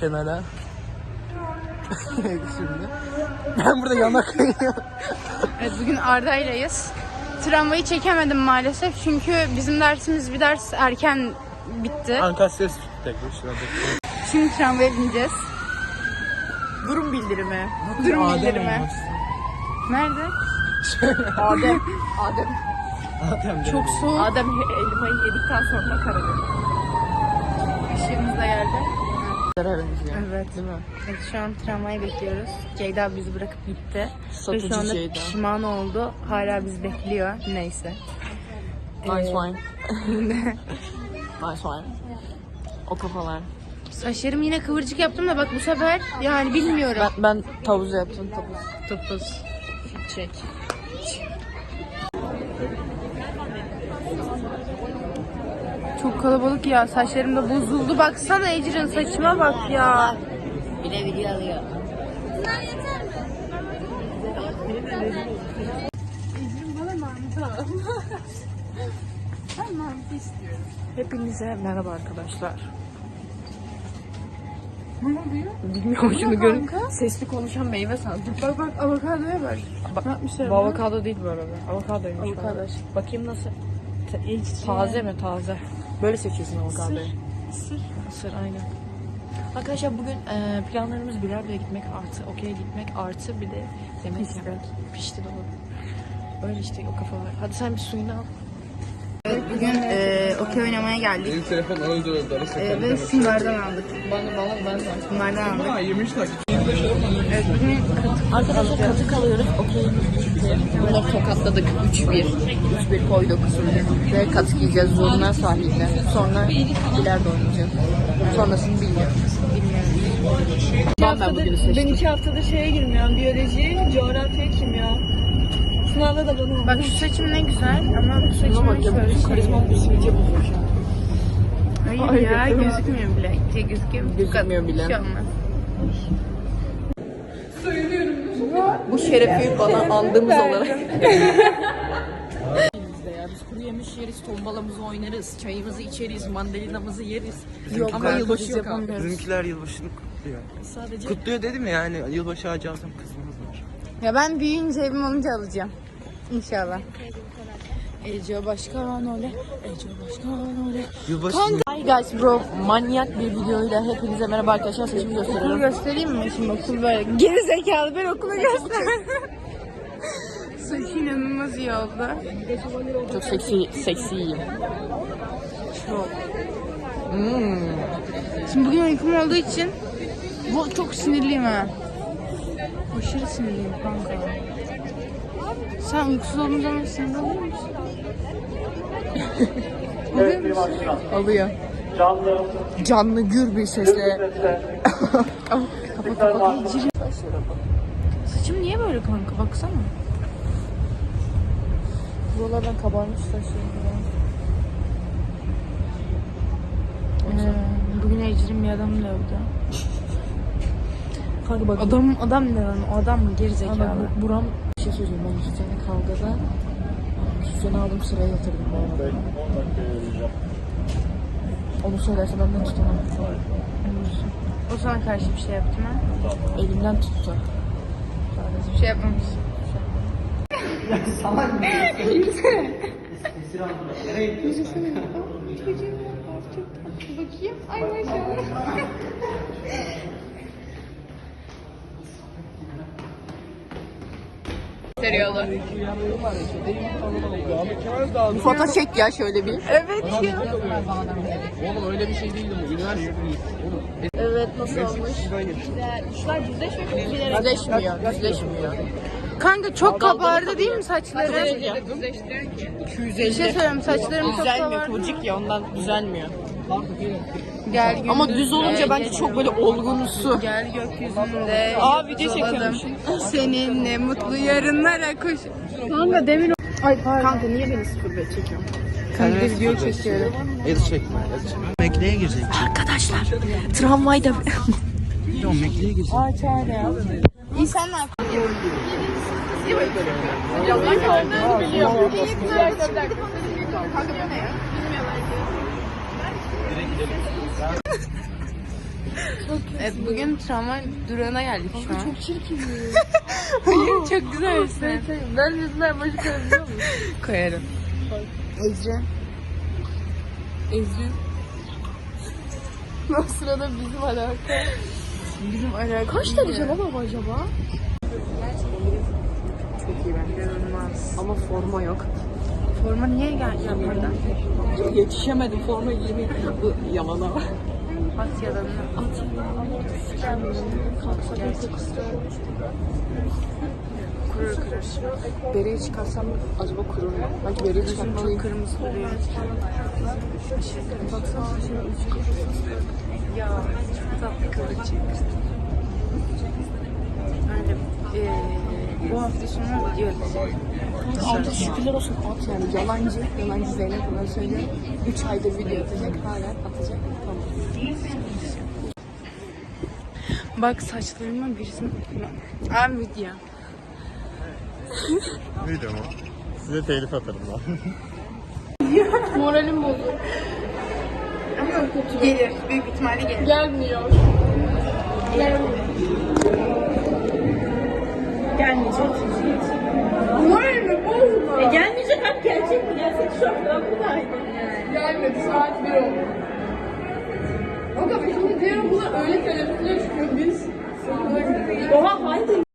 kenara. Şimdi. Ben burada yanak Evet bugün Arda'ylayız. Tramvayı çekemedim maalesef çünkü bizim dersimiz bir ders erken bitti. Ankara ses. Şimdi tramvaya bineceğiz. Durum bildirimi. Durum Adem bildirimi. olmuş. Nerede? Adem. Adem. Adem Çok soğuk. Adem elmayı yedikten sonra kararır. Işığımız da geldi. Benziyor. Evet. Değil mi? Evet, şu an tramvayı bekliyoruz. Ceyda bizi bırakıp gitti. Ve Satıcı şu anda Ceyda. pişman oldu. Hala bizi bekliyor. Neyse. Nice Ee, wine. nice wine. O kafalar. Saçlarımı yine kıvırcık yaptım da bak bu sefer yani bilmiyorum. Ben, ben tavuz yaptım tavuz. Topuz. Çek. Çok kalabalık ya. Saçlarım da bozuldu. Baksana Ecrin saçıma bak ya. Bir de video alıyor. Hepinize merhaba arkadaşlar. Ne oluyor? Bilmiyorum şunu görün. kanka? Sesli konuşan meyve sandım. Bak bak avokadoya bak. Bak, Ne yapmışlar bu avokado değil bu arada. Avokadoymuş. Avokado. Bakayım nasıl? Ta- taze mi? Taze. Böyle seçiyorsun avokadoyu. Sır. Sır aynen. Arkadaşlar bugün e, planlarımız bilardoya gitmek artı okey'e gitmek artı bir de yemek Pişti. yemek. Pişti doğru. Öyle işte o kafalar. Hadi sen bir suyunu al. Evet bugün e, okey oynamaya geldik. Benim telefon öldü öldü. E, ve şunlardan aldık. Bana bana ben de. Bunlardan aldık. 23 dakika. Evet bugün Arkadaşlar katı kalıyoruz. Okey. Bunları tokatladık. 3-1. 3-1 koyduk. Ve katı giyeceğiz zoruna sahilde. Sonra bilardo oynayacağız. Sonrasını bilmiyorum. Ben, ben bugünü seçtim. Ben iki haftadır şeye girmiyorum. Biyoloji, coğrafya, kimya. Sınavda da bana bak şu saçım ne güzel ama bu şöyle bütün şey. karizmam bir sivilce an. Hayır Ay, ya gözükmüyor bile. Şey, gözüküyor. Gözükmüyor bile. Şey olmaz. Bu şerefi bana andığımız olarak. Bizde ya biz kuru yemiş yeriz, tombalamızı oynarız, çayımızı içeriz, mandalinamızı yeriz. Yok Ama yılbaşı yok abi. yapamıyoruz. Bizimkiler yılbaşını kutluyor. Sadece Kutluyor dedim ya yani yılbaşı ağacı alsam kızımız var. Ya ben büyüyünce evim olunca alacağım. İnşallah. Ece Başkan öyle. Ece Başkan öyle. Yılbaşı Hi guys bro, manyak bir videoyla hepinize merhaba arkadaşlar. Saçımı Okulu gösteriyorum. göstereyim mi? Şimdi okul böyle. Geri zekalı ben okulu göstereyim. Saçı inanılmaz iyi oldu. Çok seksi, seksiyim. Çok. Hmm. Şimdi bugün uykum olduğu için bu çok sinirliyim ha. Aşırı sinirliyim kanka. Sen uykusuz olduğun zaman sinirli oluyor musun? oluyor musun? Alıyor. Canlı gür bir sesle. Kapat kapat. Ciri. Saçım niye böyle kanka baksana. Buralardan kabarmış saçlarım falan. Ee, bugün Ecrin bir adam dövdü. Kanka bak Adam adam ne lan? O adam mı? Geri zekalı. Ama bu- buram bir şey söyleyeyim. Ben iki tane kavgada Sütyen'i aldım sıraya yatırdım bu arada. Onu söylerse benden tutamam. O sana karşı bir şey yaptı mı? Elimden tuttu. Bir şey yapmamış. Bakayım. Ay maşallah. Seriyorlar. Bir foto çek ya şöyle bir. Evet ya. Oğlum öyle bir şey değildi bu. Üniversite. Evet nasıl olmuş? Düzleşmiyor, düzleşmiyor. Kanka çok kabardı değil mi saçları? Bir 250. şey söyleyeyim saçlarım çok Düzelmiyor kabardı. kıvırcık ya ondan düzelmiyor. Gel gündüzde Ama düz olunca bence çok böyle olgunsu. Gel gökyüzünde. Aa, video çekiyormuş. Seninle mutlu yarınlara koş. Kanka demin Ay pardon. Kanka niye beni sıfır be çekiyorsun? Kanka video çekiyorum. El çekme. El çekme. Mekle'ye girecek. Arkadaşlar tramvayda Yok Mekle'ye girecek. İyi sen ne yapıyorsun? Evet bugün tramvay durağına geldik şu an. Çok çirkin. bugün çok güzelsin. Ben yüzünden başı koyabiliyor muyum? Koyarım. Ecre. Ecre. o sırada bizim alaka. Bizim alakalı. Kaç derece hava acaba? Çok iyi bence. İnanılmaz. Ama forma yok. Forma niye gel yapmadan? Yetişemedim forma giymeyi. Bu yalana. At yalanını. At. Kurur kurur. Bereyi çıkarsam acaba kurur mu? Belki bereyi çıkartmalıyım. çok kırmızı duruyor. Kırmızı. Baksana şimdi üç Ya çok tatlı kıvırcık. Bence eee bu hafta sonu atacağım. Artık şükürler olsun at yani yalancı. Yalancı Zeynep olan söylüyor. 3 aydır video atacak hala atacak. Tamam. Bak saçlarıma birisini... Abi video. Video mu? Size telif atarım lan. Moralim bozuk. Gelir. Büyük ihtimalle gelir. Gelmiyor. Gelmeyecek. Moralimi bozma. E gelmeyecek hep gelecek mi? Gelsek şu an buradaydı. Gelmedi saat 1 oldu. Kadar şimdi diğer okula öyle teneffüsüne çıkıyor biz. Oha haydi.